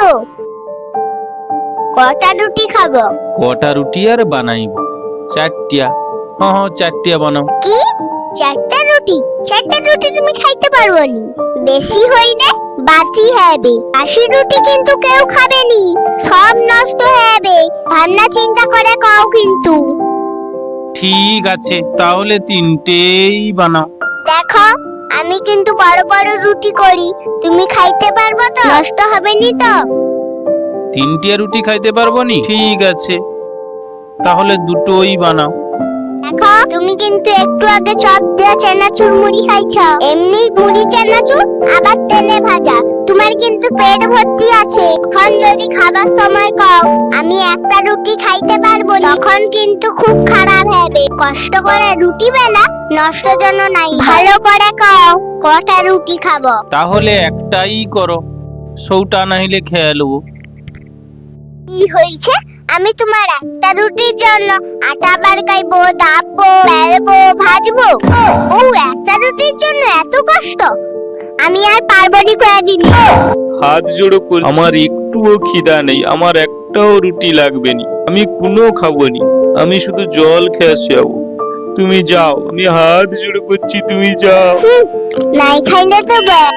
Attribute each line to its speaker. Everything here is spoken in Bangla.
Speaker 1: গো কটা রুটি খাব?
Speaker 2: কটা রুটি আর বানাইব। চারটিয়া। হ্যাঁ হ্যাঁ চারটিয়া বানাও।
Speaker 1: কি? চারটা রুটি? চারটা রুটি তুমি খাইতে পারব নি। বেশি হইলে বাসি হবে। বাসি রুটি কিন্তু কেউ খাবে নি। সব নষ্ট হবে। ভাবনা চিন্তা করে কও কিন্তু।
Speaker 2: ঠিক আছে তাহলে তিনটেই বানাও।
Speaker 1: দেখো আমি কিন্তু বড় বড় রুটি করি। তুমি খাইতে পারব তো? নষ্ট হবে নি তো?
Speaker 2: তিনটিয়া রুটি খাইতে পারব নি? ঠিক আছে। তাহলে দুটোই বানাও।
Speaker 1: দেখো তুমি কিন্তু একটু আগে চপ দেওয়া চানাচুর মুড়ি খাইছ। এমনি মুড়ি চানাচুর আবার তেলে ভাজা। তোমার কিন্তু পেট ভর্তি আছে। এখন যদি খাবার সময় কও আমি একটা রুটি খাইতে পারব তখন কিন্তু খুব খারাপ হবে। কষ্ট করে রুটি বেলা নষ্ট যেন নাই। ভালো করে কও কটা রুটি খাব?
Speaker 2: তাহলে একটাই করো। সৌটা না হইলে খেয়ে নেব
Speaker 1: কি হয়েছে? আমি তোমার একটা রুটির জন্য আটা বারকাইবো দাববো বেলবো ভাজবো। ও একটা রুটির জন্য এত কষ্ট? আমি আর পারব নি কয়েকদিন।
Speaker 2: হাত জোড়ো কর আমার একটুও খিদা নেই আমার একটাও রুটি লাগবে নি। আমি কোনো খাব নি আমি শুধু জল খেয়ে যাব তুমি যাও আমি হাত জোড়ো করছি তুমি যাও।
Speaker 1: নাই খাইলে তো বে-